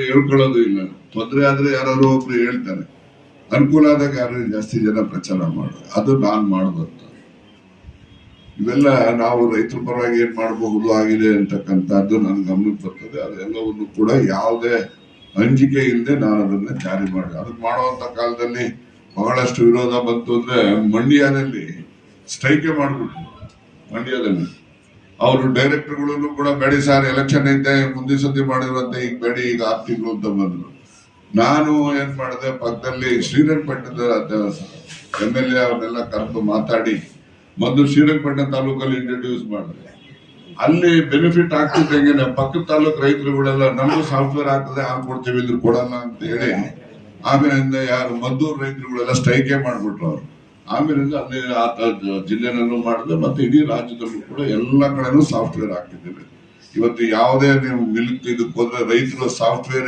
ಹೇಳ್ಕೊಳ್ಳೋದು ಇಲ್ಲ. ತೊಂದರೆ ಆದ್ರೆ ಯಾರು ಒಬ್ರು ಹೇಳ್ತಾರೆ. ಅನುಕೂಲ ಆದಾಗ ಯಾರು ಜಾಸ್ತಿ ಜನ ಪ್ರಚಾರ ಮಾಡೋದು. ಅದು ನಾನು ಮಾಡಬಾರ್ದು ಇವೆಲ್ಲ ನಾವು ರೈತರ ಪರವಾಗಿ ಏನ್ ಮಾಡಬಹುದು, ಆಗಿದೆ ಅಂತಕ್ಕಂಥದ್ದು ನನ್ನ ಗಮನಕ್ಕೆ ಬರ್ತದೆ. ಅದೆಲ್ಲವನ್ನು ಕೂಡ ಯಾವುದೇ ಅಂಜಿಕೆ ಇಲ್ಲದೆ ನಾನು ಅದನ್ನ ಜಾರಿ ಮಾಡಿ ಅದಕ್ಕೆ ಮಾಡುವಂತ ಕಾಲದಲ್ಲಿ ಬಹಳಷ್ಟು ವಿರೋಧ ಬಂತು ಅಂದ್ರೆ ಮಂಡ್ಯದಲ್ಲಿ ಸ್ಟ್ರೈಕೆ ಮಾಡ್ಬಿಟ್ರು. ಮಂಡ್ಯದಲ್ಲಿ. ಅವರು ಡೈರೆಕ್ಟರ್ಗಳಲ್ಲೂ ಕೂಡ ಬೇಡಿ ಸರ್ ಎಲೆಕ್ಷನ್ ಐತೆ, ಮುಂದಿನ ಸತಿ ಮಾಡಿರುವಂತೆ ಈಗ ಬೇಡಿ, ಈಗ ತಿಂಗಳು ಅಂತ ಬಂದ್ರು. ನಾನು ಏನ್ ಮಾಡಿದೆ, ಪಕ್ಕದಲ್ಲಿ ಶ್ರೀರಂಗಪಟ್ಟಣದ ಎಂ ಎಲ್ ಎ ಅವ್ರನ್ನೆಲ್ಲ ಕರೆದು ಮಾತಾಡಿ, ಮೊದಲು ಶ್ರೀರಂಗಪಟ್ಟಣ ತಾಲೂಕಲ್ಲಿ ಇಂಟ್ರೊಡ್ಯೂಸ್ ಮಾಡಿದೆ. ಅಲ್ಲಿ ಬೆನಿಫಿಟ್ ಆಗ್ತಿದ್ದಂಗೆ ನಮ್ಮ ಪಕ್ಕದ ತಾಲೂಕು ರೈತರುಗಳೆಲ್ಲ, ನಮಗೂ ಸಾಫ್ಟ್ವೇರ್ ಆಗ್ತದೆ ಹಾಕೊಡ್ತೀವಿ ಇದ್ರು ಕೊಡಲ್ಲ ಅಂತ ಹೇಳಿ, ಆಮೇಲಿಂದ ಯಾರು ಮದ್ದೂರು ರೈತರುಗಳೆಲ್ಲ ಸ್ಟ್ರೈಕೇ ಮಾಡ್ಬಿಟ್ರು ಅವ್ರು. ಆಮೇಲಿಂದ ಅಲ್ಲಿ ಆ ತ- ಜಿಲ್ಲೆನಲ್ಲೂ ಮಾಡಿದೆ, ಮತ್ತೆ ಇಡೀ ರಾಜ್ಯದಲ್ಲೂ ಕೂಡ ಎಲ್ಲ ಕಡೆನೂ ಸಾಫ್ಟ್ವೇರ್ ಹಾಕಿದ್ದೇವೆ ಇವತ್ತು ಯಾವುದೇ ನೀವು ಮಿಲ್ಕ್ ಇದಕ್ಕೆ ಹೋದ್ರೆ ರೈತರು ಸಾಫ್ಟ್ವೇರ್